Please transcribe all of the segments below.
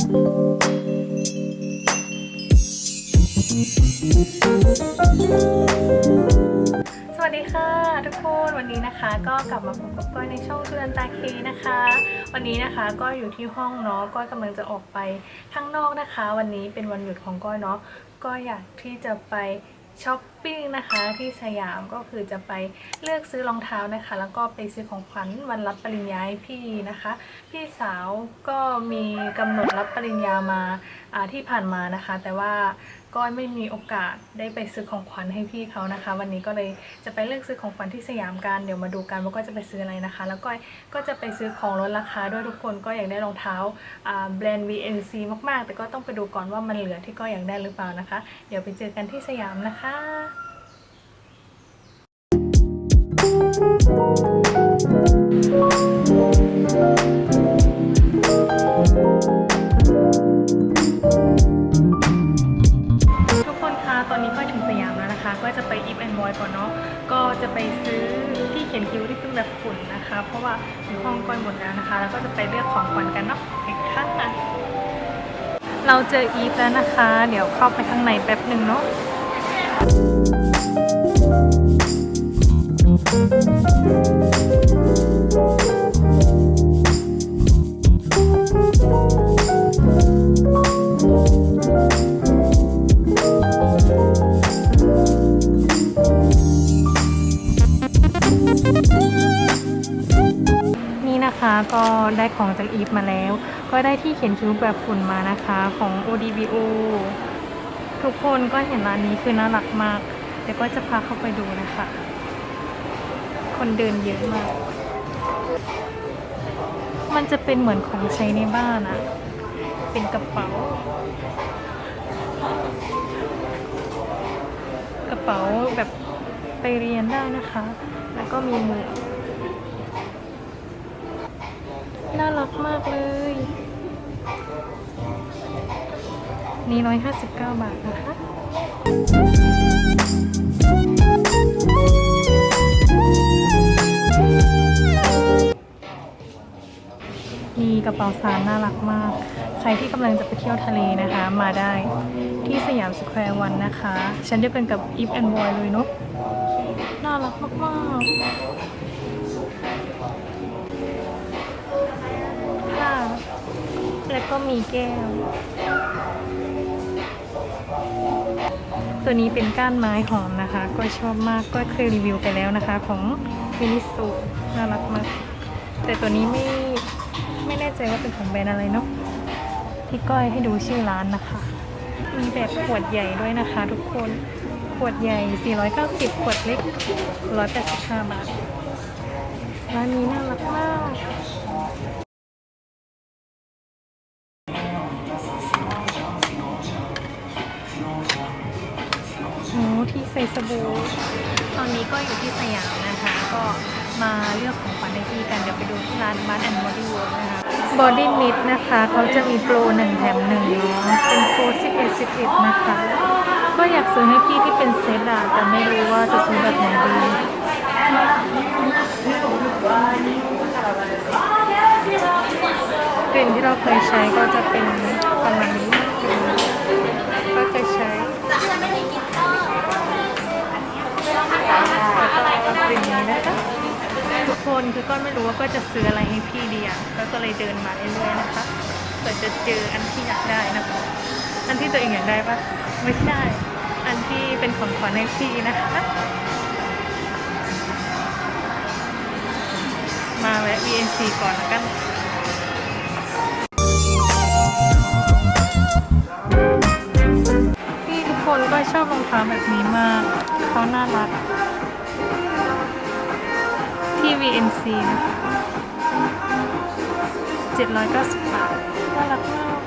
สวัสดีค่ะทุกคนวันนี้นะคะ ก็กลับมาพบกับก้อยในช่องเรือนตาเคนะคะ วันนี้นะคะก็อยู่ที่ห้องเนาะก้อยกำลังจะออกไปข้างนอกนะคะ วันนี้เป็นวันหยุดของก้อยเนาะก็อยากที่จะไปช้อป ปิ้งนะคะที่สยามก็คือจะไปเลือกซื้อรองเท้านะคะ แล้วก็ไปซื้อของขวัญวันรับปริญญาให้พี่นะคะ พี่สาวก็มีกำหนดรับปริญญามาที่ผ่านมานะคะ แต่ว่าก้อยไม่มีโอกาสได้ไปซื้อของขวัญให้พี่เขานะคะ วันนี้ก็เลยจะไปเลือกซื้อของขวัญที่สยามกันเดี๋ยวมาดูกันว่าก็จะไปซื้ออะไรนะคะ แล้วก็ก็จะไปซื้อของลดราคาด้วยทุกคนก็อยากได้รองเท้าอ่าแบรนด์ VNC มากๆ แต่ก็ต้องไปดูก่อนว่ามันเหลือที่ก็อยากได้หรือเปล่านะคะ เดี๋ยวไปเจอกันที่สยามนะคะ ทุกคนคะตอนนี้ก็ถึงสยามแล้วนะคะ ก็จะไปอีฟแอนด์บอยก่อนเนาะ ก็จะไปซื้อที่เขียนคิ้วที่เป็นแบบฝุ่นนะคะ เพราะว่าอยู่ห้องก้อยหมดแล้วนะคะ แล้วก็จะไปเลือกของขวัญกันเนาะอีกครั้งนะเราเจออีฟแล้วนะคะ เดี๋ยวเข้าไปข้างในแป๊บหนึ่งเนาะ นี่นะคะก็ได้ของจากอีฟมาแล้ว ก็ได้ที่เขียนคิ้วแบบฝุ่นมานะคะของ ODBO ทุกคนก็เห็นร้านนี้คือน่ารักมาก เดี๋ยวก็จะพาเข้าไปดูนะคะ คนเดินเยอะมาก มันจะเป็นเหมือนของใช้ในบ้านอะเป็นกระเป๋า กระเป๋าแบบไปเรียนได้นะคะ แล้วก็มีหมวกน่ารักมากเลย นี่ร้อยห้าสิบเก้าบาทนะคะ กระเป๋าสารน่ารักมาก ใครที่กำลังจะไปเที่ยวทะเลนะคะ มาได้ที่สยามสแควร์วันนะคะ ฉันเดียวกันกับ Eve and Boy เลยเนาะน่ารักมากๆค่ะ แล้วก็มีแก้ว ตัวนี้เป็นก้านไม้หอมนะคะ ก็ชอบมากก็เคยรีวิวไปแล้วนะคะ ของมินิสุน่ารักมาก แต่ตัวนี้ไม่ ใจว่าเป็นของแบรนด์อะไรเนาะพี่ก้อยให้ดูชื่อร้านนะคะ มีแบบขวดใหญ่ด้วยนะคะทุกคน ขวดใหญ่ 490 ขวดเล็ก 185 บาท ร้านนี้น่ารักมากโอ้ที่ใส่สบู่ ตอนนี้ก็อยู่ที่สยามนะคะ ก็มาเลือกของขวัญในที่กัน เดี๋ยวไปดูที่ร้านบ้านแอนด์บอดี้เวิร์นะคะ บอดี้มิดนะคะเขาจะมีโปรหนึ่งแถมหนึ่งเนาะเป็นโปร11 11นะคะ ก็อยากซื้อให้พี่ที่เป็นเซตอะแต่ไม่รู้ว่าจะซื้อแบบไหนดีกลิ่นที่เราเคยใช้ก็จะเป็นประมาณนี้ก็จะใช้แล้วก็กลิ่นนี้นะคะ คนคือก้อนไม่รู้ว่าก็จะซื้ออะไรให้พี่ดีอะก็เลยเดินมาเรื่อยๆนะคะเผื่อจะเจออันที่อยากได้นะคะอันที่ตัวเองอยากได้ปะไม่ใช่ อันที่เป็นของขวัญให้พี่นะคะ มาแวะ VNC ก่อนแล้วกันพี่ทุกคนก็ชอบรองเท้าแบบนี้มาก เขาน่ารัก ที่ VNC นะคะ790 บาทน่ารักมาก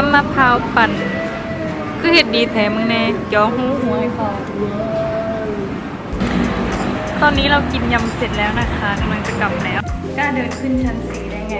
น้ำมะพร้าวปั่น คือเห็ดดีแถมมึงแน่จ้อหูหัวให้พอตอนนี้เรากินยำเสร็จแล้วนะคะกำลังจะกลับแล้วกล้าเดินขึ้นชั้นสีได้ไง